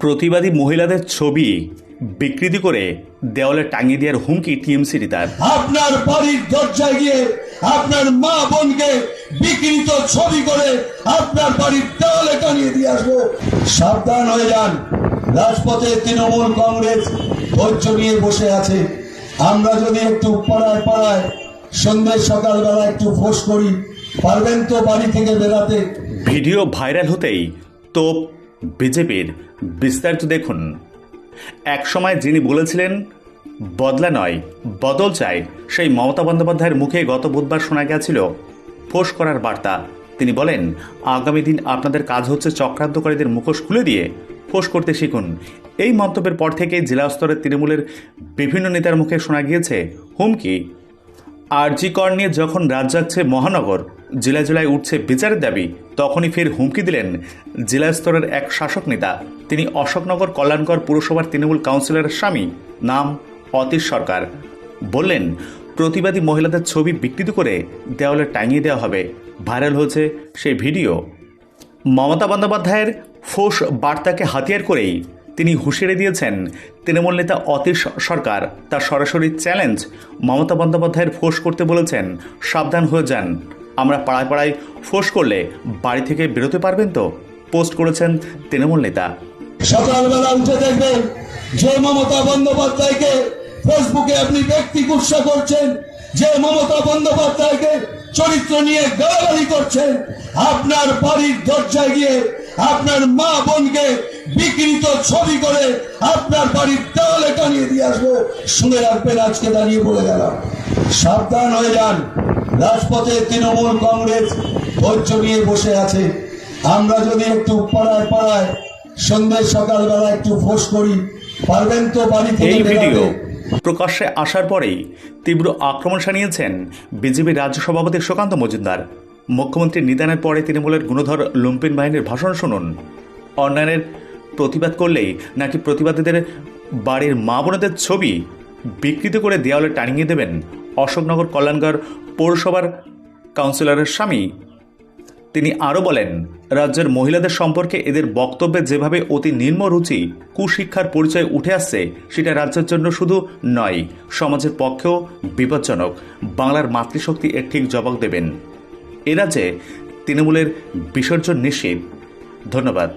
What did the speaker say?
প্রতিবাদী মহিলাদের ছবি বিকৃতি করে দেওয়ালে টাঙিয়ে দেওয়ার হুমকি টিএমসি তার আপনার বাড়ির দরজায় গিয়ে আপনার মা বোনকে বিকৃত ছবি করে আপনার বাড়ির দেওয়ালে টাঙিয়ে দিয়ে আসব। সাবধান হয়ে যান। রাজপথে তৃণমূল কংগ্রেস ধৈর্য নিয়ে বসে আছে। আমরা যদি একটু পাড়ায় পাড়ায় সন্ধ্যে সকালবেলা একটু ফোঁস করি পারবেন তো বাড়ি থেকে বেরাতে? ভিডিও ভাইরাল হতেই তোপ বিজেপির বিস্তারিত দেখুন। একসময় যিনি বলেছিলেন, বদলা নয়, বদল চাই। সেই মমতা বন্দ্যোপাধ্যায়ের মুখে গত বুধবার শোনা গেছিল ফোঁস করার বার্তা। তিনি বলেন, আগামী দিন আপনাদের কাজ হচ্ছে চক্রান্তকারীদের মুখোশ খুলে দিয়ে ফোঁস করতে শিখুন। এই মন্তব্যের পর থেকে জেলা স্তরের তৃণমূলের বিভিন্ন নেতার মুখে শোনা গিয়েছে হুমকি। আরজি কর নিয়ে যখন রাত জাগছে মহানগর জেলা জেলায় উঠছে বিচারের দাবি, তখনই ফের হুমকি দিলেন জেলা স্তরের এক শাসক নেতা। তিনি অশোকনগর কল্যাণকর পুরসভার তৃণমূল কাউন্সিলরের স্বামী, নাম অতীশ সরকার। বললেন, প্রতিবাদী মহিলাদের ছবি বিকৃত করে দেওয়ালে টাঙিয়ে দেওয়া হবে। ভাইরাল হয়েছে সেই ভিডিও। মমতা বন্দ্যোপাধ্যায়ের ফোঁস বার্তাকে হাতিয়ার করেই তিনি হুঁশিয়ারি দিয়েছেন তৃণমূল নেতা অতীশ সরকার। তার সরাসরি চ্যালেঞ্জ মমতা বন্দ্যোপাধ্যায়ের ফোঁস করতে বলেছেন, সাবধান হয়ে যান। আমরা পাড়ায় পাড়ায় ফোঁস করলে বাড়ি থেকে বেরোতে পারবেন তো? পোস্ট করেছেন তৃণমূল নেতা। সকালবেলা উঠে দেখবেন যে মমতা বন্দ্যোপাধ্যায়কে ফেসবুকে আপনি ব্যক্তি গুৎসা করছেন, যে মমতা বন্দ্যোপাধ্যায়কে চরিত্র নিয়ে গালাগালি করছেন, আপনার বাড়ির দরজায় গিয়ে আপনার মা বোনকে বিকৃত ছবি করে আপনার বাড়ির দিয়ে আসব শুনে রাখবেন আজকে দাঁড়িয়ে বলে গেলাম। সাবধান হয়ে যান। রাজপথে তৃণমূল কংগ্রেস ধৈর্য নিয়ে বসে আছে। আমরা যদি একটু পাড়ায় পাড়ায় সন্ধ্যে সকালবেলা একটু ফোঁস করি পারবেন তো বাড়ি থেকে এই ভিডিও প্রকাশ্যে আসার পরেই তীব্র আক্রমণ শানিয়েছেন বিজেপি রাজ্য সভাপতি সুকান্ত মজুমদার। মুখ্যমন্ত্রীর নিদানের পরে তৃণমূলের গুণধর লুম্পিন বাহিনীর ভাষণ শুনুন। অন্যায়ের প্রতিবাদ করলেই নাকি প্রতিবাদীদের বাড়ির মা বোনদের ছবি বিকৃত করে দেওয়ালে টানিয়ে দেবেন অশোকনগর কল্যাণগড় পৌরসভার কাউন্সিলরের স্বামী। তিনি আরও বলেন, রাজ্যের মহিলাদের সম্পর্কে এদের বক্তব্যে যেভাবে অতি নিম্ন রুচি, কুশিক্ষার পরিচয় উঠে আসছে, সেটা রাজ্যের জন্য শুধু নয়, সমাজের পক্ষেও বিপজ্জনক। বাংলার মাতৃশক্তি এর ঠিক জবাব দেবেন। এ রাজ্যে তৃণমূলের বিসর্জন নিশ্চিত। ধন্যবাদ।